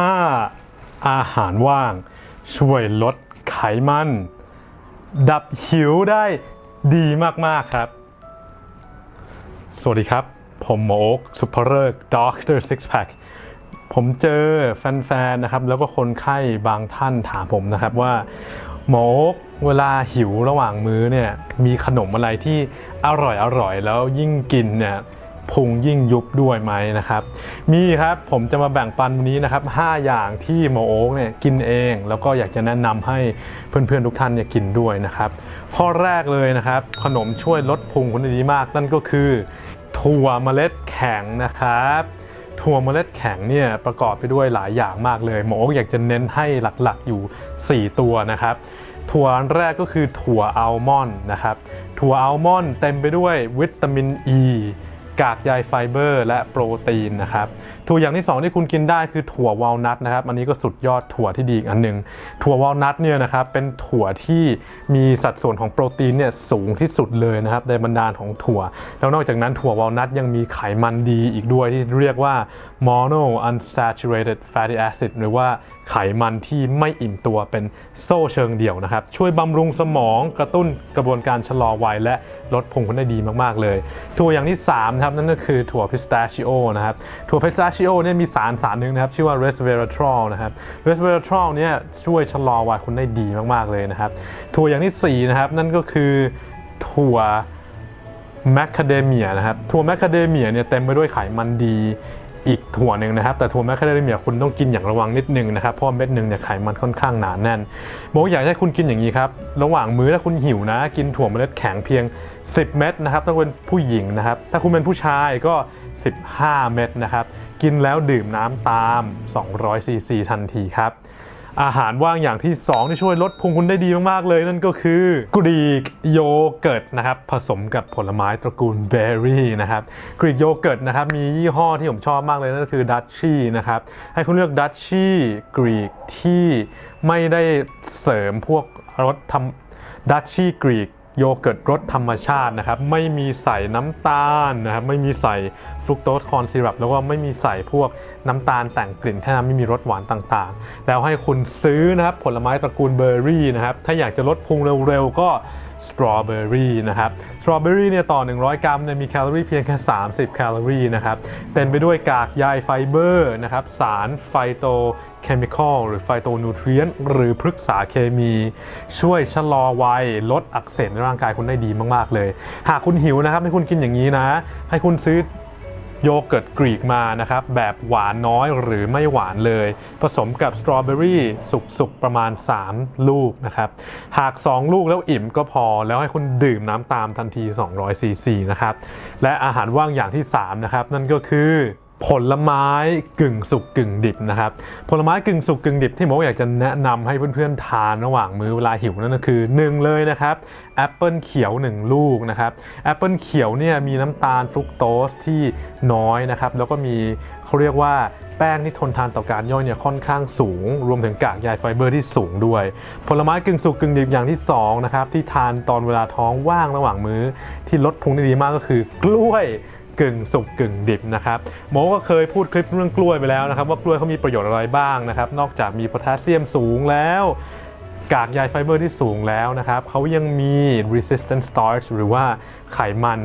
5. อาหารว่าง ช่วยลดไขมัน ดับหิวได้ดีมาก ๆ ครับ สวัสดีครับ ผมหมอโอ๊คสุภเริกด็อกเตอร์ซิกแพคผมเจอแฟน ๆ นะครับ แล้วก็คนไข้บางท่านถามผมนะครับว่า หมอโอ๊คเวลาหิวระหว่างมื้อเนี่ย มีขนมอะไรที่อร่อยอร่อยแล้วยิ่งกินเนี่ย พุงยิ่งยุบด้วยไหมนะครับ มีครับผมจะมาแบ่งปันวันนี้นะครับ 5 อย่างที่หมอโอ๊กเนี่ยกินเอง แล้วก็อยากจะแนะนำให้เพื่อนๆทุกท่านเนี่ยกินด้วยนะครับ ข้อแรกเลยนะครับ ขนมช่วยลดพุงคนได้ดีมาก นั่นก็คือถั่วเมล็ดแข็งนะครับถั่วเมล็ดแข็งเนี่ยประกอบไปด้วยหลายอย่างมากเลยหมอโอ๊กอยากจะเน้นให้หลักๆอยู่ 4 ตัวนะครับถั่วแรกก็คือถั่วอัลมอนด์นะครับ ถั่วอัลมอนด์เต็มไปด้วยวิตามินอ e, ี กากใยไฟเบอร์ และโปรตีนนะครับถั่วอย่างที่ 2 ที่คุณกินได้คือถั่ววอลนัทนะครับอันนี้ก็สุดยอดถั่วที่ดีอีกอันหนึ่งถั่ววอลนัทเนี่ยนะครับเป็นถั่วที่มีสัดส่วนของโปรตีนเนี่ยสูงที่สุดเลยนะครับในบรรดาของถั่ว แล้วนอกจากนั้นถั่ววอลนัทยังมีไขมันดีอีกด้วยที่เรียกว่า mono unsaturated fatty acid หรือว่าไขมันที่ไม่อิ่มตัวเป็นโซ่เชิงเดี่ยวนะครับ ช่วยบำรุงสมองกระตุ้นกระบวนการชะลอวัยและ ลดพุงคุณได้ดีมากๆเลย ถั่วอย่างที่3นะครับนั่นก็คือถั่วพิสตาชิโอนะครับถั่วพิสตาชิโอเนี่ยมีสารสารหนึ่งนะครับชื่อว่า resveratrol นะครับ resveratrol เนี่ยช่วยชะลอวัยคุณได้ดีมากๆเลยนะครับถั่วอย่างที่4นะครับนั่นก็คือถั่วแมคคาเดเมียนะครับถั่วแมคคาเดเมียเนี่ยเต็มไปด้วยไขมันดี อีกถั่วหนึ่งนะครับ แต่ถั่วแมคคาเดเมียคุณต้องกินอย่างระวังนิดนึงนะครับ เพราะเม็ดหนึ่งเนี่ยไขมันค่อนข้างหนาแน่นบอกอยากให้คุณกินอย่างนี้ครับ ระหว่างมื้อถ้าคุณหิวนะ กินถั่วเมล็ดแข็งเพียง 10 เม็ดนะครับถ้าเป็นผู้หญิงนะครับ ถ้าคุณเป็นผู้ชายก็ 15 เม็ดนะครับ กินแล้วดื่มน้ำตาม 200ซีซีทันทีครับ อาหารว่างอย่างที่ 2 ที่ช่วยลดพุงคุณได้ดีมากๆเลย นั่นก็คือกรีกโยเกิร์ตนะครับผสมกับผลไม้ตระกูลเบอร์รี่นะครับกรีกโยเกิร์ตนะครับมียี่ห้อที่ผมชอบมากเลยนั่นก็คือดัชชี่นะครับให้คุณเลือกดัชชี่กรีกที่ไม่ได้เสริมพวกรสทำดัชชี่กรีก โยเกิร์ตรสธรรมชาตินะครับ ไม่มีใส่น้ำตาลนะครับ ไม่มีใส่ฟรุกโตสคอนซีรัปแล้วก็ไม่มีใส่พวกน้ำตาลแต่งกลิ่นแค่นั้นไม่มีรสหวานต่างๆ แล้วให้คุณซื้อนะครับผลไม้ตระกูลเบอร์รี่นะครับ ถ้าอยากจะลดพุงเร็วๆก็ สตรอเบอรี่นะครับสตรอเบอรี่เนี่ยต่อ 100 กรัมเนี่ยมีแคลอรี่เพียงแค่ 30 แคลอรี่นะครับเต็มไปด้วยกากใยไฟเบอร์นะครับสารไฟโตเคมีคอลหรือไฟโตนูทรีนหรือพฤกษาเคมี ช่วยชะลอวัย ลดอักเสบในร่างกายคุณได้ดีมาก ๆ เลย หากคุณหิวนะครับ ให้คุณกินอย่างนี้นะ ให้คุณซื้อ โยเกิร์ตกรีกมานะครับแบบหวานน้อยหรือไม่หวานเลย ผสมกับสตรอเบอรี่สุกๆ ประมาณ 3 ลูกนะครับ หาก 2 ลูกแล้วอิ่มก็พอแล้วให้คุณดื่มน้ำตามทันที 200ซีซีนะครับ และอาหารว่างอย่างที่ 3 นะครับ นั่นก็คือ ผลไม้กึ่งสุกกึ่งดิบนะครับผลไม้กึ่งสุกกึ่งดิบที่หมออยากจะแนะนำให้เพื่อนๆทานระหว่างมื้อเวลาหิวนั่นก็คือหนึ่งเลยนะครับแอปเปิลเขียว 1 ลูกนะครับแอปเปิลเขียวเนี่ยมีน้ำตาลฟรุกโตสที่น้อยนะครับแล้วก็มีเขาเรียกว่าแป้งที่ทนทานต่อการย่อยเนี่ยค่อนข้างสูง รวมถึงกากใยไฟเบอร์ที่สูงด้วย ผลไม้กึ่งสุกกึ่งดิบอย่างที่สองนะครับที่ทานตอนเวลาท้องว่างระหว่างมื้อ ที่ลดพุงได้ดีมากก็คือกล้วย กึ่งสุกกึ่งดิบนะครับโมก็เคยพูดคลิปเรื่องกล้วยไปแล้วนะครับว่ากล้วยเขามีประโยชน์อะไรบ้างนะครับนอกจากมีโพแทสเซียมสูงแล้วกากใยไฟเบอร์ที่สูงแล้วนะครับเขายังมี resistant starch หรือว่าไขมัน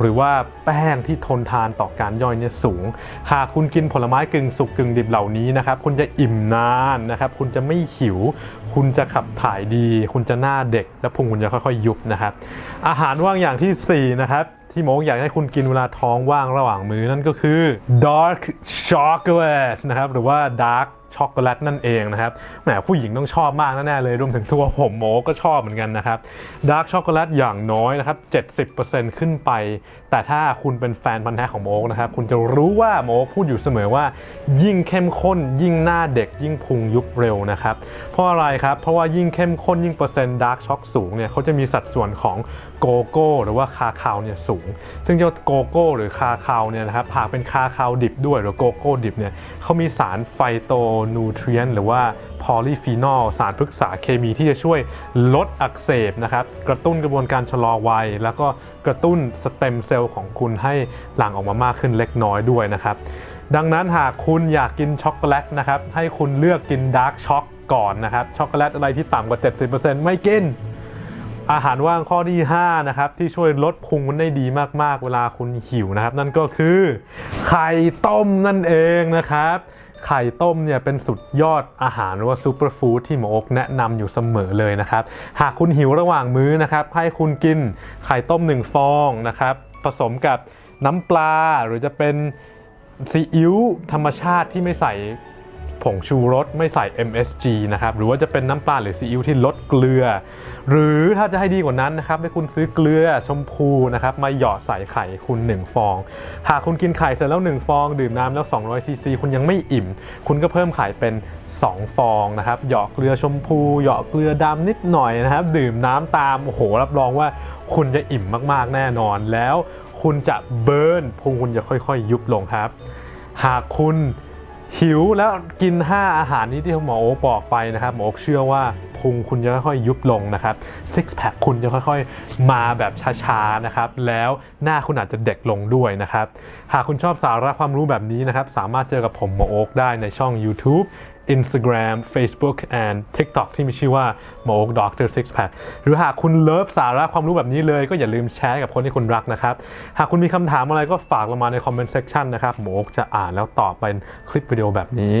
หรือว่าแป้งที่ทนทานต่อการย่อยเนี่ยสูง หากคุณกินผลไม้กึ่งสุกกึ่งดิบเหล่านี้นะครับ คุณจะอิ่มนานนะครับ คุณจะไม่หิว คุณจะขับถ่ายดี คุณจะหน้าเด็ก และพุงคุณจะค่อยๆ ยุบนะครับ อาหารว่างอย่างที่ 4 นะครับ ที่โมกอยากให้คุณกินเวลาท้องว่างระหว่างมื้อนั่นก็คือ dark chocolate นะครับ หรือว่า dark ช็อกโกแลตนั่นเองนะครับแหมผู้หญิงต้องชอบมากแน่เลยรวมถึงตัวผมโมก็ชอบเหมือนกันนะครับดาร์กช็อกโกแลตอย่างน้อยนะครับ 70%ขึ้นไป แต่ถ้าคุณเป็นแฟนพันธุ์แท้ของโมกนะครับคุณจะรู้ว่าโมกพูดอยู่เสมอว่า ยิ่งเข้มข้น ยิ่งหน้าเด็กยิ่งพุงยุบเร็วนะครับเพราะอะไรครับเพราะว่ายิ่งเข้มข้นยิ่งเปอร์เซ็นต์ดาร์กช็อกสูงเนี่ยเขาจะมีสัดส่วนของโกโก้หรือว่าคาคาวเนี่ยสูง ซึ่งเจ้าโกโก้หรือคาคาวเนี่ยนะครับหากเป็นคาคาวดิบด้วยหรือโกโก้ดิบเนี่ยเขามีสารไฟโตนูเทรีนหรือว่าพอลีฟีนอลสารพฤกษาเคมีที่จะช่วยลดอักเสบนะครับ กระตุ้นกระบวนการชะลอวัย แล้วก็กระตุ้นสเต็มเซลล์ของคุณให้หลั่งออกมามากขึ้นเล็กน้อยด้วยนะครับ ดังนั้นหากคุณอยากกินช็อกโกแลตนะครับ ให้คุณเลือกกินดาร์กช็อกก่อนนะครับ ช็อกโกแลตอะไรที่ต่ำกว่า 70%ไม่กินอาหารว่างข้อที่ 5 นะครับ ที่ช่วยลดพุงได้ดีมากๆ เวลาคุณหิวนะครับ นั่นก็คือไข่ต้มนั่นเองนะครับ ไข่ต้มเนี่ยเป็นสุดยอดอาหารหรือว่าซูเปอร์ฟู้ดที่หมออกแนะนำอยู่เสมอเลยนะครับ หากคุณหิวระหว่างมื้อนะครับ ให้คุณกินไข่ต้ม 1 ฟองนะครับ ผสมกับน้ำปลาหรือจะเป็นซีอิ๊วธรรมชาติที่ไม่ใส่ ผงชูรสไม่ใส่ MSG นะครับ หรือว่าจะเป็นน้ำปลาหรือซีอิ๊วที่ลดเกลือ หรือถ้าจะให้ดีกว่านั้นนะครับให้คุณซื้อเกลือชมพูนะครับมาหยอดใส่ไข่คุณ 1 ฟอง หากคุณกินไข่เสร็จแล้ว 1 ฟอง ดื่มน้ำแล้ว 200ซีซีคุณยังไม่อิ่ม คุณก็เพิ่มไข่เป็น 2 ฟองนะครับหยอดเกลือชมพูหยอดเกลือดำนิดหน่อยนะครับ ดื่มน้ำตามโอ้โหรับรองว่าคุณจะอิ่มมากๆแน่นอนแล้ว คุณจะเบิร์นพุงคุณจะค่อยๆ ยุบลงครับ หากคุณ หิวแล้วกิน 5 อาหารนี้ที่หมอโอ๊กบอกไปนะครับ หมอโอ๊กเชื่อว่าพุงคุณจะค่อยๆ ยุบลงนะครับซิกแพคคุณจะค่อยๆ มาแบบช้าๆนะครับ แล้วหน้าคุณอาจจะเด็กลงด้วยนะครับ หากคุณชอบสาระความรู้แบบนี้นะครับ สามารถเจอกับผมหมอโอ๊กได้ในช่อง YouTube Instagram Facebook and TikTok ที่มีชื่อว่าหมอโอ๊ค Doctor Six Pack หรือหากคุณเลิฟสาระความรู้แบบนี้เลยก็อย่าลืมแชร์กับคนที่คุณรักนะครับ หากคุณมีคำถามอะไรก็ฝากลงมาในคอมเมนต์เซ c ชันนะครับ หมอโอ๊คจะอ่านแล้วตอบเป็นคลิปวิดีโอแบบนี้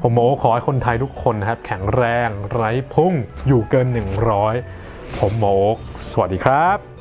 ผมหมอโอ๊คขอให้คนไทยทุกคนนะครับ แข็งแรงไร้พุ่งอยู่เกิน 100 ผมหมอโอ๊คสวัสดีครับ